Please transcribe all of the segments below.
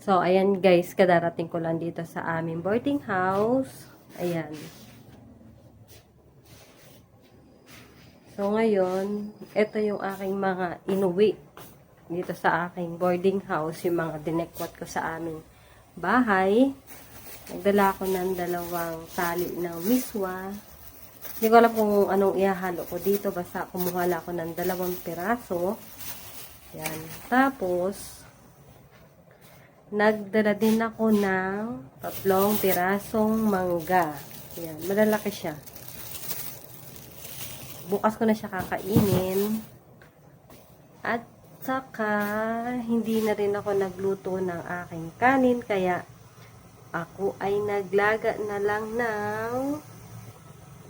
So, ayan guys, kadarating ko lang dito sa aming boarding house. Ayan. So, ngayon, ito yung aking mga inuwi dito sa aking boarding house, yung mga dinekwat ko sa aming bahay. Nagdala ako ng dalawang tali ng miswa. Hindi ko alam kung anong ihahalo ko dito. Basta kumuha lang ako ng dalawang piraso. Yan. Tapos, nagdala din ako ng tatlong pirasong mangga. Yan. Malalaki siya. Bukas ko na siya kakainin. At saka, hindi na rin ako nagluto ng aking kanin. Kaya, ako ay naglaga na lang ng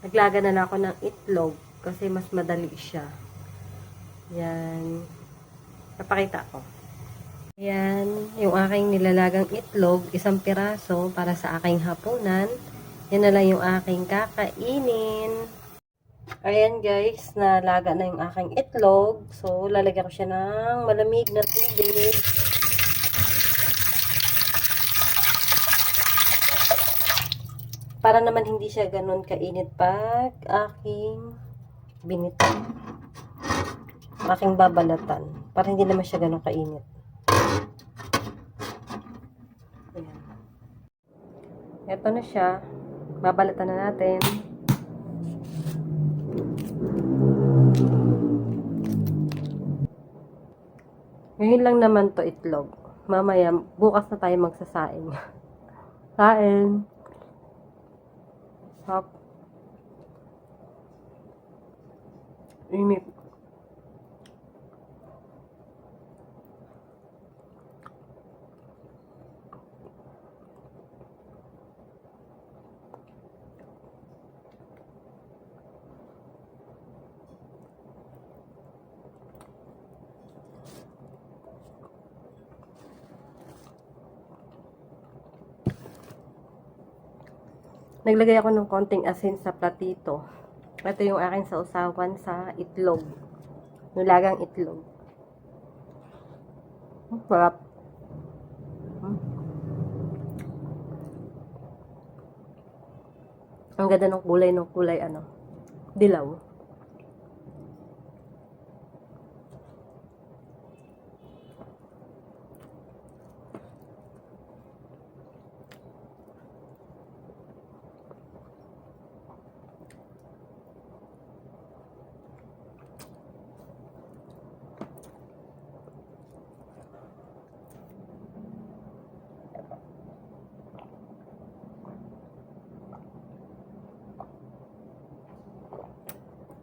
naglaga na lang ako ng itlog kasi mas madali siya. Yan. Kapakita ko. Yan. Yung aking nilalagang itlog, isang piraso para sa aking hapunan. Yan na lang yung aking kakainin. Ayan guys, nalaga na yung aking itlog. So, lalagyan ko siya ng malamig na tubig. Para naman hindi siya ganun kainit pag aking binito. Aking babalatan. Para hindi naman siya ganun kainit. Ito na siya. Babalatan na natin. Ngayon lang naman to itlog. Mamaya, bukas na tayo magsasaing. Kain. Hop. Init. Naglagay ako ng konting asin sa platito. Ito yung aking sausawan sa itlog. Nulagang itlog. Hmm, Sarap. Ang ganda ng kulay ng kulay ano. Dilaw.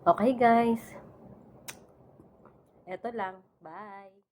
Okay guys. Ito lang. Bye.